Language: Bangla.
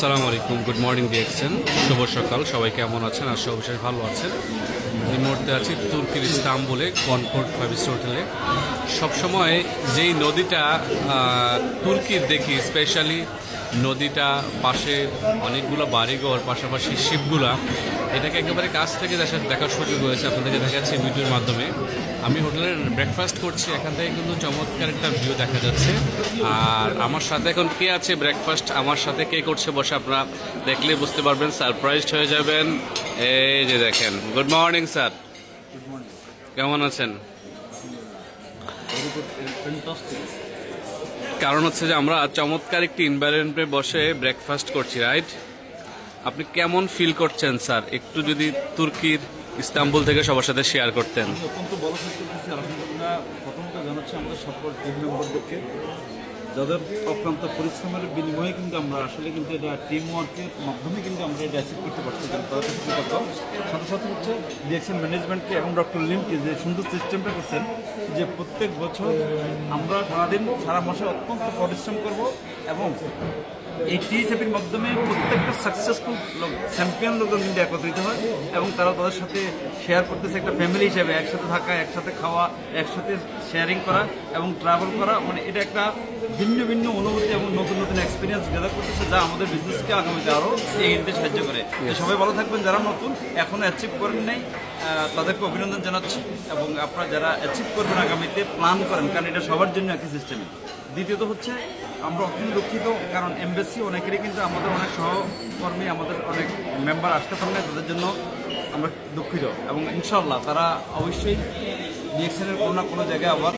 আসসালামু আলাইকুম, গুড মর্নিং ডিএক্সেন শুভ সকাল, সবাই কেমন আছেন? আর সব বিশেষ ভালো আছেন। এই মুহূর্তে আছি তুর্কির ইস্তাম্বুলে কনকোর্ট ফাইভ স্টার হোটেলে সবসময় যেই নদীটা তুর্কির দেখি স্পেশালি নদীটা, পাশে অনেকগুলো বাড়িঘর, পাশাপাশি শিপগুলা, এটাকে একেবারে কাছ থেকে দেখার দেখার সুযোগ হয়েছে, আপনাদেরকে দেখাচ্ছি ভিডিওর মাধ্যমে। আমি হোটেলের ব্রেকফাস্ট করছি, এখান থেকে কিন্তু চমৎকার একটা ভিউ দেখা যাচ্ছে। আর আমার সাথে এখন কে আছে ব্রেকফাস্ট আমার সাথে কে করছে বসে? আপনারা দেখলে বুঝতে পারবেন সারপ্রাইজড হয়ে যাবেন। এই যে দেখেন গুড মর্নিং স্যার কেমন আছেন? কারণ হচ্ছে যে আমরা চমৎকার একটি এনভায়রনমেন্টে বসে ব্রেকফাস্ট করছি রাইট আপনি কেমন ফিল করছেন স্যার একটু যদি তুর্কির ইস্তাম্বুল থেকে সবার সাথে শেয়ার করতেন। অত্যন্ত বড় প্রথমত জানাচ্ছি, আমাদের সকল যাদের অক্লান্ত পরিশ্রমের বিনিময়ে কিন্তু আমরা আসলে কিন্তু এটা টিম ওয়ার্কের মাধ্যমে কিন্তু আমরা এটা অ্যাচিভ করতে পারছি তাদের কৃতজ্ঞ সাথে সাথে হচ্ছে ডিএক্সএন ম্যানেজমেন্টকে এবং ডক্টর লিমকে যে সুন্দর সিস্টেমটা করছেন, যে প্রত্যেক বছর আমরা সারাদিন, সারা মাসে অত্যন্ত পরিশ্রম করব এবং এই টিএসএপির মাধ্যমে প্রত্যেকটা সাকসেসফুল লোক চ্যাম্পিয়ন লোকজন কিন্তু একত্রিত হয় এবং তারা তাদের সাথে শেয়ার করতেছে একটা ফ্যামিলি হিসেবে, একসাথে থাকা, একসাথে খাওয়া, একসাথে শেয়ারিং করা এবং ট্রাভেল করা মানে এটা একটা ভিন্ন ভিন্ন অনুভূতি এবং নতুন নতুন এক্সপিরিয়েন্স গেদার করতেছে যা আমাদের বিজনেসকে আগামীতে আরও এগিয়ে নিতে সাহায্য করে। সবাই ভালো থাকবেন যারা নতুন এখনও অ্যাচিভ করেন নাই তাদেরকে অভিনন্দন জানাচ্ছি এবং আপনারা যারা অ্যাচিভ করবেন আগামীতে প্ল্যান করেন কারণ এটা সবার জন্য একই সিস্টেমে দ্বিতীয়ত হচ্ছে আমরা অত্যন্ত দুঃখিত কারণ এমবেসি অনেকেরই কিন্তু আমাদের অনেক সহকর্মী আমাদের অনেক মেম্বার আসতে পারেন না তাদের জন্য আমরা দুঃখিত। এবং ইনশাল্লাহ তারা অবশ্যই ডিএক্সএনের কোনো না কোনো জায়গায় আবার